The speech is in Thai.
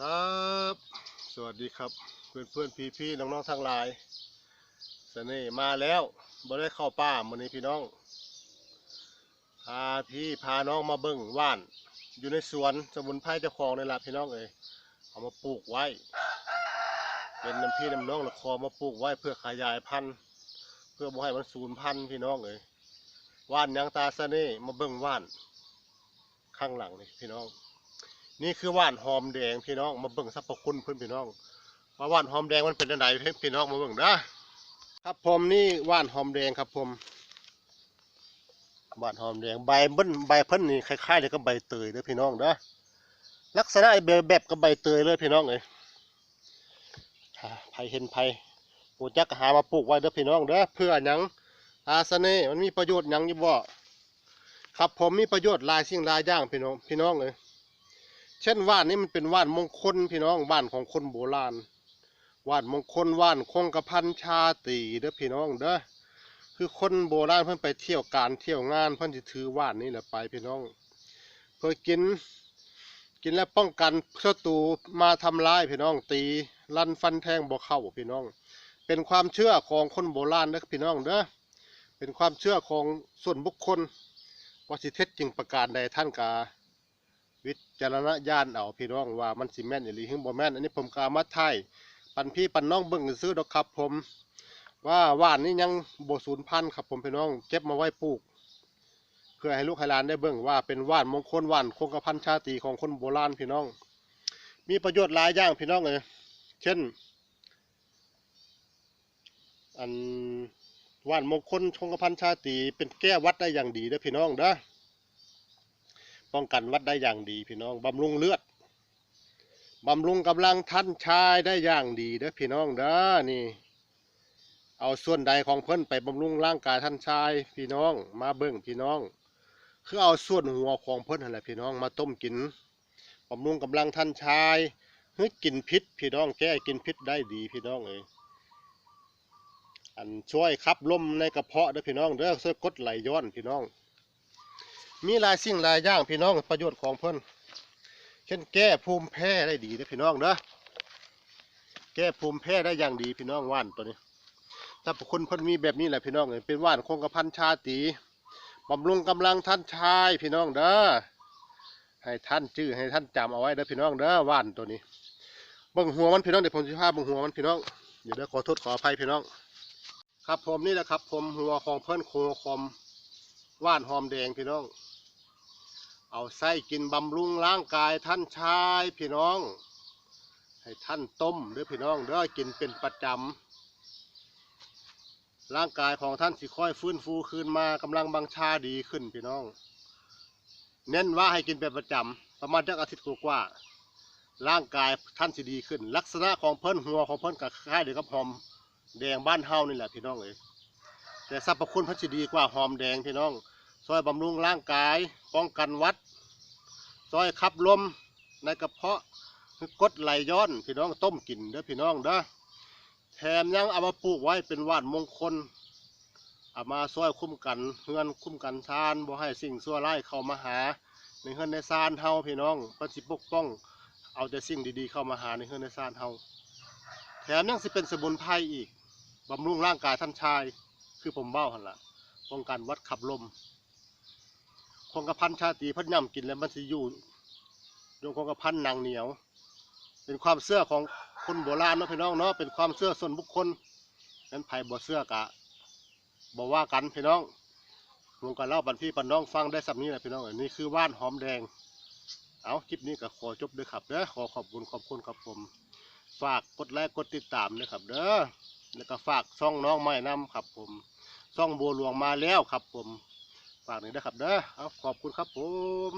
ครับ สวัสดีครับ เพื่อนเพื่อนพี่พี่น้องน้องๆทั้งหลายเสน่ห์มาแล้วบ่ได้เข้าป่ามื้อนี้พี่น้อง พาพี่พาน้องมาเบิ่งว่าน อยู่ในสวนสมุนไพรเจ้าของในละพี่น้องเอ้ยเอามาปลูกไว้ เป็นน้ำพี่น้ำน้องละคอมาปลูกไว้เพื่อขยายพันธุ์ เพื่อบ่ให้มันสูญพันธุ์พี่น้องเอ้ยว่านยังตาเสน่ห์มาเบิ่งว่าน ข้างหลังนี่พี่น้อง นี่คือว่านหอมแดงพี่น้องมาเบิ่งสรรพคุณเพื่อนพี่น้องว่าว่านหอมแดงมันเป็นยังไงพี่น้องมาเบิ่งนะครับผมนี่ว่านหอมแดงครับผมว่านหอมแดงใบเบิ้นใบเพิ่นนี่คล้ายๆเดียวกับใบเตยเด้อพี่น้องเด้อลักษณะไอ้แบบกับใบเตยเลยพี่น้องเอ้ยไผเห็นไผโอ้จักหามาปลูกไว้เด้อพี่น้องเด้อเพื่อหยังอาสเน่มันมีประโยชน์หยังยู่บ่ครับผมมีประโยชน์ลายสิ่งลายย่างพี่น้องพี่น้องเอ้ย เช่นว่านนี่มันเป็นว่านมงคลพี่น้องว่านของคนโบราณว่านมงคลว่านคงกระพันชาตีเด้อพี่น้องเด้อคือคนโบราณเพิ่นไปเที่ยวการเที่ยวงานเพิ่นสิถือว่านนี่แหละไปพี่น้อง เพื่อกิน กินแล้วป้องกันศัตรูมาทำร้ายพี่น้องตีลั่นฟันแทงบ่เข้าพี่น้อง เป็นความเชื่อของคนโบราณเด้อพี่น้องเด้อเป็นความเชื่อของส่วนบุคคลว่าสิเท็จจริงประการใดท่านกา วิจารณญาณเอาพี่น้องว่ามันสิแม่นหรือหึงบ่แม่นอันนี้ผมกามาไทยปันพี่ปันน้องเบิ่งซื้อดอกครับ ผม ว่าว่านนี้ยังโบ่สูญพันธุ์ครับ ผมพี่น้องเก็บมาไว้ปลูก เพื่อให้ลูกให้หลานได้เบิ่งว่าเป็นว่านมงคลว่านคงกระพันชาตรีของคนโบราณพี่น้อง มีประโยชน์หลายอย่างพี่น้องเลยเช่น อันว่านมงคลคงกระพันชาตรีเป็นแก้วัดได้อย่างดีเด้อพี่น้องเด้อ ป้องกันวัดได้อย่างดีพี่น้องบำรุงเลือดบำรุงกำลังท่านชายได้อย่างดีเด้อพี่น้องเด้อนี่ เอาส่วนใดของเพิ่นไปบำรุงร่างกายท่านชายพี่น้องมาเบิ่งพี่น้อง คือเอาส่วนหัวของเพิ่นนั่นแหละพี่น้องมาต้มกินบำรุงกำลังท่านชายเฮ้ยกินพิษ พี่น้องแก้กินพิษได้ดีพี่น้องเอ้ยอันช่วยขับลมในกระเพาะเด้อพี่น้องเด้อช่วยกดไหลย้อนพี่น้อง มีหลายสิ่งหลายอย่างพี่น้องประโยชน์ของเพิ่นเช่นแก้ภูมิแพ้ได้ดีนะพี่น้องเด้อแก้ภูมิแพ้ได้อย่างดีพี่น้องว่านตัวนี้ ถ้าคุณเพิ่นมีแบบนี้แหละพี่น้องเอ้ยเป็นว่านคงกระพันชาติบำรุงกำลังท่านชายพี่น้องเด้อให้ท่านชื่อให้ท่านจำเอาไว้เด้อพี่น้องเด้อว่านตัวนี้บิ่งหัวมันพี่น้องเดี๋ยวผมจะพาบิ่งหัวมันพี่น้องเดี๋ยวเด้อขอโทษขออภัยพี่น้อง ครับผมนี่แหละครับผมหัวของเพิ่อนโคคอมว่านหอมแดงพี่น้อง เอาไส้กินบำรุงร่างกายท่านชายพี่น้อง ให้ท่านต้มเด้อพี่น้องเด้อกินเป็นประจำร่างกายของท่านสิค่อยฟื้นฟูคืนมากำลังบังชาดีขึ้นพี่น้อง เน้นว่าให้กินเป็นประจำประมาณจักอาทิตย์กว่าร่างกายท่านสิดีขึ้น ลักษณะของเพิ่นหัวของเพิ่นกับคล้ายเดียวกับหอมแดงบ้านเฮานี่แหละพี่น้องเอ้ยแต่สรรพคุณพัชดีกว่าหอมแดงพี่น้อง ซอยบำรุงร่างกาย ป้องกันวัดซอยขับลมในกระเพาะคือกดไหลย้อน พี่น้องต้มกินเด้อพี่น้องเด้อแถมยังเอามาปลูกไว้เป็นว่านมงคลเอามาซอยคุ้มกันเฮือนคุ้มกันซานบ่ให้สิ่งชั่วร้ายเข้ามาหา ในเฮือนในซานเฮาพี่น้องเพิ่นสิปกป้อง เอาแต่สิ่งดีๆเข้ามาหาในเฮือนในซานเฮาแถมยังสิเป็นสมุนไพรอีกบำรุงร่างกายท่านชาย คือผมเบ้าหันละป้องกันวัดขับลม คงกระพันชาติพันย่ำกินแล้วมันสิอยู่โยงคงกระพันนังเหนียว เป็นความเชื่อของคนโบราณเนาะพี่น้องเนาะเป็นความเชื่อส่วนบุคคลนั้นไผ่บ่เชื่อกะบอกว่ากันพี่น้องรวมกันเล่าบันพี่ปันน้องฟังได้สับนี้แหละพี่น้องอันนี้คือว่านหอมแดง เอาคลิปนี้ก็ขอจบด้วยครับเด้อขอขอบคุณขอบคุณครับผม ฝากกดไลค์กดติดตามด้วยครับ เด้อแล้วก็ฝากช่องน้องไม้น้ำครับผมช่องบัวหลวงมาแล้วครับผม ฝากหน่อยนะครับเด้อเอาขอบคุณครับผม